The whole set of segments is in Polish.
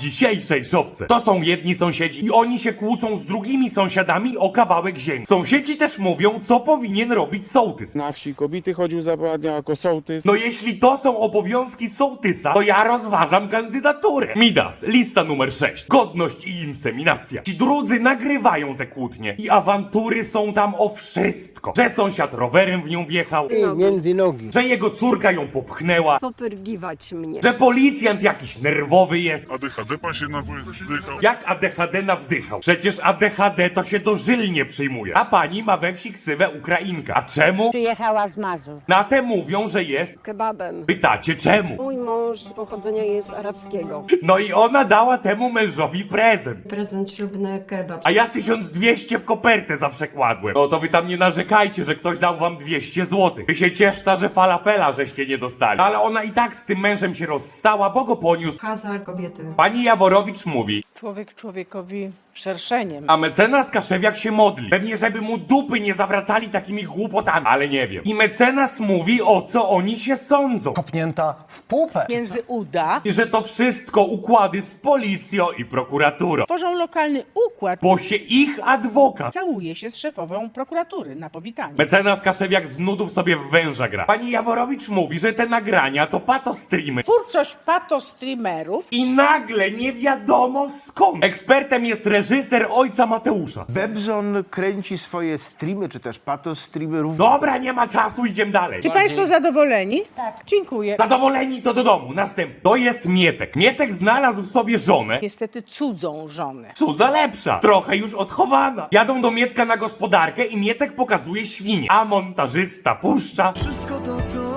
dzisiejszej szopce. To są jedni sąsiedzi i oni się kłócą z drugimi sąsiadami o kawałek ziemi. Sąsiedzi też mówią, co powinien robić sołtys. Na wsi kobiety chodził za dnia jako sołtys. No jeśli to są obowiązki sołtysa, to ja rozważam kandydaturę. Midas, lista numer 6. Godność i inseminacja. Ci drudzy nagrywają te kłótnie i awantury są tam o wszystko. Że sąsiad rowerem w nią wjechał, Ty, między nogi. że jego córka ją popchnęła, popyrgiwać mnie. że policjant jakiś nerwowy jest. ADHD pan się nawdychał. Jak ADHD nawdychał? Przecież ADHD to się dożylnie przyjmuje. A pani ma we wsi ksywę Ukrainka. A czemu? Przyjechała z Mazur. Na te mówią, że jest. Kebabem. Pytacie czemu? Mój mąż pochodzenia jest arabskiego. No i ona dała temu mężowi prezent. Prezent ślubny kebab. A ja 1200 w kopertę zawsze kładłem. No to wy tam nie narzekajcie, że ktoś dał wam 200 złotych. Wy się cieszta, że falafela żeście nie dostali. Ale ona i tak z tym mężem się rozstała, bo go poniósł. Hazard kobiety. Pani Jaworowicz mówi, Człowiek człowiekowi szerszeniem. a mecenas Kaszewiak się modli. Pewnie, żeby mu dupy nie zawracali takimi głupotami, ale nie wiem. I mecenas mówi, o co oni się sądzą. kopnięta w pupę. Między uda I że to wszystko układy z policją i prokuraturą. tworzą lokalny układ. Bo się ich adwokat Całuje się z szefową prokuratury na powitanie. Mecenas Kaszewiak z nudów sobie w węża gra. Pani Jaworowicz mówi, że te nagrania to patostreamy. Twórczość pato streamerów I nagle nie wiadomo skąd. Ekspertem jest reżyser ojca Mateusza. Bebzon kręci swoje streamy, czy też pato streamy również. Dobra, nie ma czasu, idziemy dalej. Czy Państwo zadowoleni? Tak. Dziękuję. Zadowoleni to do domu. Następny. To jest Mietek. Mietek znalazł sobie żonę. Niestety cudzą żonę. Cudza lepsza. Trochę już odchowana. Jadą do Mietka na gospodarkę i Mietek pokazuje świnie. A montażysta puszcza. Wszystko to, co.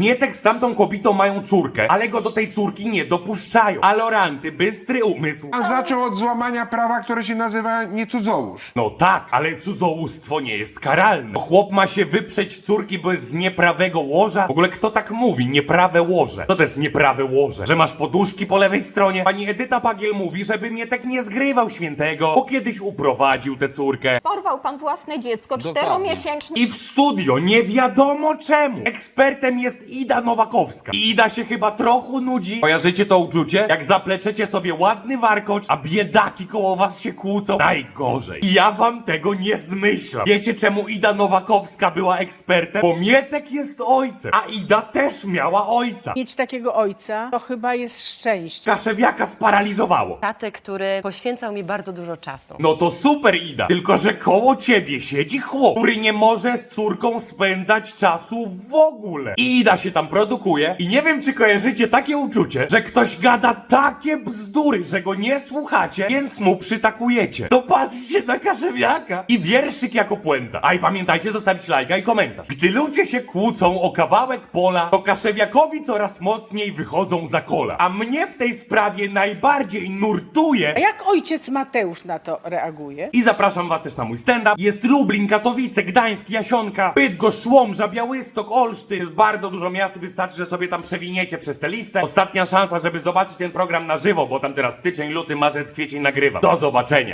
Mietek z tamtą kobietą mają córkę, ale go do tej córki nie dopuszczają. A Loranty, bystry umysł. A zaczął od złamania prawa, które się nazywa niecudzołóż. No tak, ale cudzołóstwo nie jest karalne. Chłop ma się wyprzeć córki, bo jest z nieprawego łoża? W ogóle kto tak mówi? Nieprawe łoże. Co to jest nieprawe łoże? Że masz poduszki po lewej stronie? Pani Edyta Pagiel mówi, żeby Mietek nie zgrywał świętego, bo kiedyś uprowadził tę córkę. Porwał pan własne dziecko, czteromiesięczne. I w studio nie wiadomo czemu. Ekspertem jest Ida Nowakowska. I Ida się chyba trochę nudzi. Kojarzycie to uczucie? Jak zapleczecie sobie ładny warkocz, a biedaki koło was się kłócą? Najgorzej. I ja wam tego nie zmyślam. Wiecie czemu Ida Nowakowska była ekspertem? Bo Mietek jest ojcem, a Ida też miała ojca. Mieć takiego ojca to chyba jest szczęście. Kaszewiaka sparaliżowało. tatę, który poświęcał mi bardzo dużo czasu. No to super Ida, tylko że koło ciebie siedzi chłop, który nie może z córką spędzać czasu w ogóle. I Ida się tam produkuje i nie wiem czy kojarzycie takie uczucie, że ktoś gada takie bzdury, że go nie słuchacie, więc mu przytakujecie. To patrzcie na Kaszewiaka i wierszyk jako puenta. A i pamiętajcie zostawić lajka i komentarz. Gdy ludzie się kłócą o kawałek pola, to Kaszewiakowi coraz mocniej wychodzą za kola. A mnie w tej sprawie najbardziej nurtuje A jak ojciec Mateusz na to reaguje? i zapraszam was też na mój stand-up. Jest Lublin, Katowice, Gdańsk, Jasionka, Bydgoszcz, Łomża, Białystok, Olsztyn. Jest bardzo dużo miast, wystarczy, że sobie tam przewiniecie przez tę listę. Ostatnia szansa, żeby zobaczyć ten program na żywo, bo tam teraz styczeń, luty, marzec, kwiecień nagrywam. Do zobaczenia!